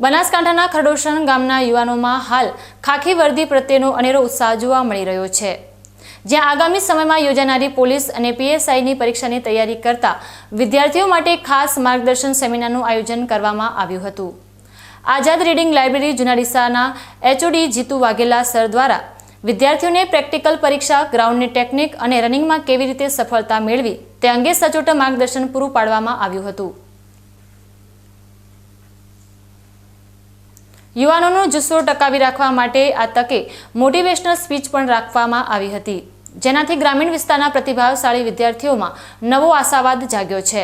બનાસકાંઠાના ખરડોશન ગામના યુવાનોમાં હાલ ખાખી વર્દી પ્રત્યેનો અનેરો ઉત્સાહ જોવા મળી રહ્યો છે. જ્યાં આગામી સમયમાં યોજાનારી પોલીસ અને પીએસઆઈની પરીક્ષાની તૈયારી કરતા વિદ્યાર્થીઓ માટે ખાસ માર્ગદર્શન સેમિનારનું આયોજન કરવામાં આવ્યું હતું. આઝાદ રીડિંગ લાઇબ્રેરી જુનાડીસાના એચઓડી જીતુ વાઘેલા સર દ્વારા વિદ્યાર્થીઓને પ્રેક્ટિકલ પરીક્ષા, ગ્રાઉન્ડની ટેકનિક અને રનિંગમાં કેવી રીતે સફળતા મેળવી તે અંગે સચોટ માર્ગદર્શન પૂરું પાડવામાં આવ્યું હતું. યુવાનોનો જુસ્સો ટકાવી રાખવા માટે આ તકે મોટિવેશનલ સ્પીચ પણ રાખવામાં આવી હતી. જેનાથી ગ્રામીણ વિસ્તારના પ્રતિભાવશાળી વિદ્યાર્થીઓમાં નવો આશાવાદ જાગ્યો છે.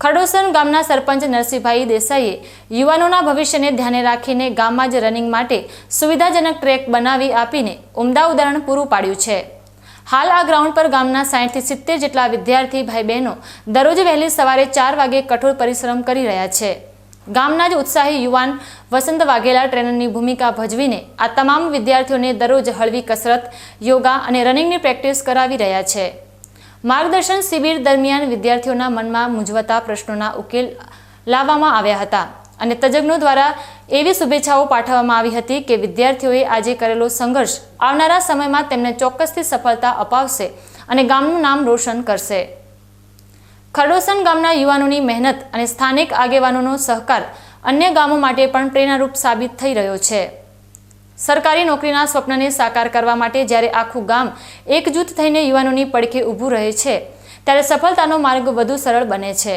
ખડોસન ગામના સરપંચ નરસિંહભાઈ દેસાઈએ યુવાનોના ભવિષ્યને ધ્યાને રાખીને ગામમાં જ રનિંગ માટે સુવિધાજનક ટ્રેક બનાવી આપીને ઉમદા ઉદાહરણ પૂરું પાડ્યું છે. હાલ આ ગ્રાઉન્ડ પર ગામના સાઠથી સિત્તેર જેટલા વિદ્યાર્થી ભાઈ બહેનો દરરોજ વહેલી સવારે ચાર વાગે કઠોર પરિશ્રમ કરી રહ્યા છે. ગામના જ ઉત્સાહી યુવાન વસંત વાઘેલા ટ્રેનરની ભૂમિકા ભજવીને આ તમામ વિદ્યાર્થીઓને દરરોજ હળવી કસરત, યોગા અને રનિંગની પ્રેક્ટિસ કરાવી રહ્યા છે. માર્ગદર્શન શિબિર દરમિયાન વિદ્યાર્થીઓના મનમાં મૂંઝવતા પ્રશ્નોના ઉકેલ લાવવામાં આવ્યા હતા અને તજજ્ઞો દ્વારા એવી શુભેચ્છાઓ પાઠવવામાં આવી હતી કે વિદ્યાર્થીઓએ આજે કરેલો સંઘર્ષ આવનારા સમયમાં તેમને ચોક્કસથી સફળતા અપાવશે અને ગામનું નામ રોશન કરશે. ખરડોસન ગામના યુવાનોની મહેનત અને સ્થાનિક આગેવાનોનો સહકાર અન્ય ગામો માટે પણ પ્રેરણારૂપ સાબિત થઈ રહ્યો છે. સરકારી નોકરીના સ્વપ્નને સાકાર કરવા માટે જ્યારે આખું ગામ એકજૂથ થઈને યુવાનોની પડખે ઊભું રહે છે, ત્યારે સફળતાનો માર્ગ વધુ સરળ બને છે.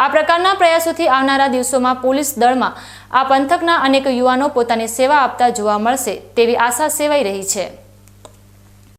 આ પ્રકારના પ્રયાસોથી આવનારા દિવસોમાં પોલીસ દળમાં આ પંથકના અનેક યુવાનો પોતાની સેવા આપતા જોવા મળશે તેવી આશા સેવાઈ રહી છે.